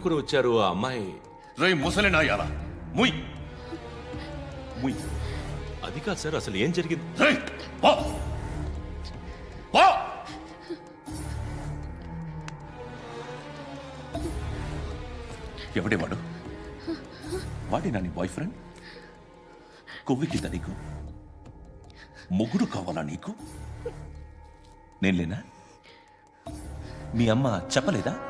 మీరెవరనుకుని వచ్చారు ఆ అమ్మాయి. రేయ్ ముసలి నాయాల ముయ్. ముయ్. అది కాదు సార్ అసలు ఏం జరిగింది? పో. పో. ఎవడే వాడు? వాడి నా నీ బాయ్ ఫ్రెండ్ కొవ్వికింద నీకు? మొగుడు కావాలా నీకు? నేను లేనా మీ అమ్మ చెప్పలేదా?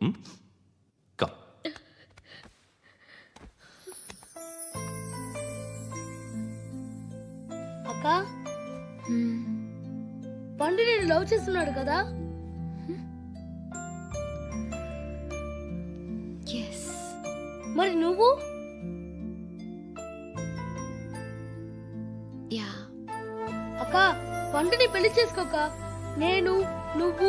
Hm? Komm. అక్క? పండు నేను లవ్ చేస్తున్నాడు కదా? ఎస్ మరి నువ్వు? యా అక్క పండుని పెళ్ళి చేసుకోక నేను నువ్వు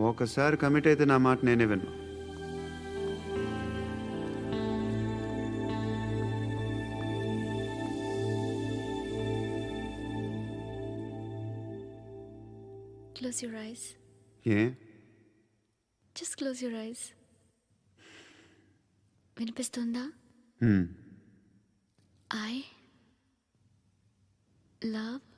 ఒకసారి కమిట్ అయితే నా మాట నేనే విన్నా. క్లోజ్ యువర్ ఐస్ ఏ? జస్ట్ క్లోజ్ యువర్ ఐస్ వినిపిస్తుందా? హ్మ్. I love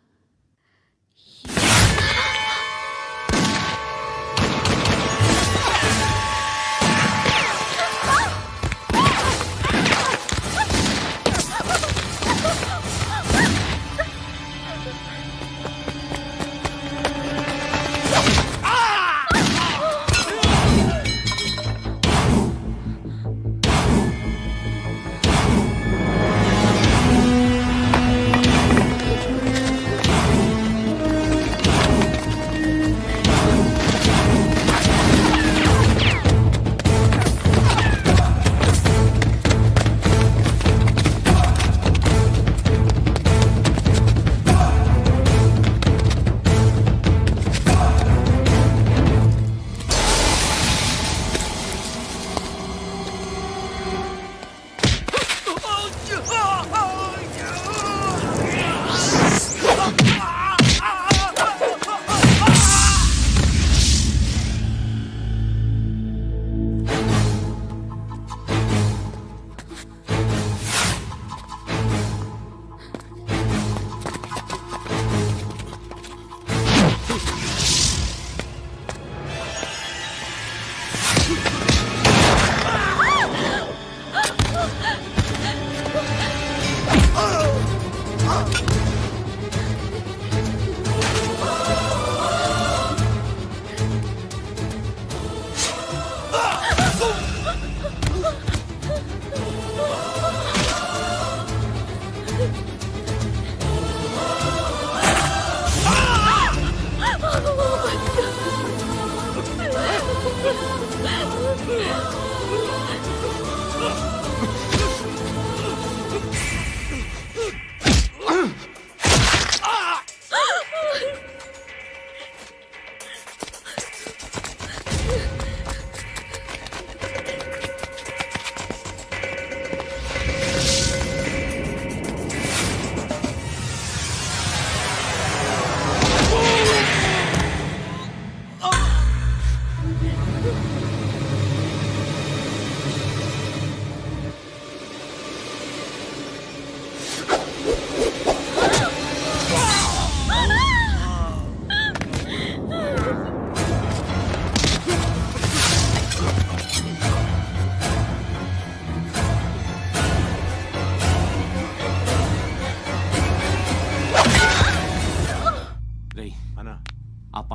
아!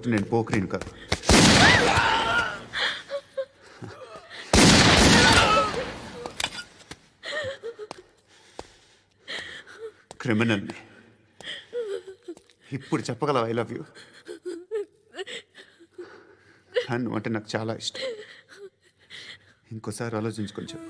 కాబట్టి నేను పోక్రీన్ కాదు. క్రిమినల్ని. ఇప్పుడు చెప్పగలవు ఐ లవ్ యూ నువ్వు అంటే నాకు చాలా ఇష్టం. ఇంకోసారి ఆలోచించుకొని చెప్పు.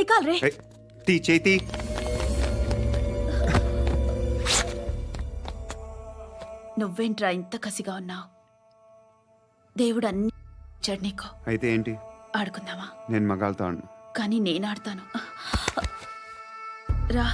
రే. ఏయ్, తీ చేతి నువ్వేంట్రా ఇంత కసిగా ఉన్నావు? దేవుడు అన్ని ఇచ్చాడు నీకు. అయితే ఏంటి? ఆడుకుందామా? నేను ఆడను. కానీ నేను ఆడతాను. రా.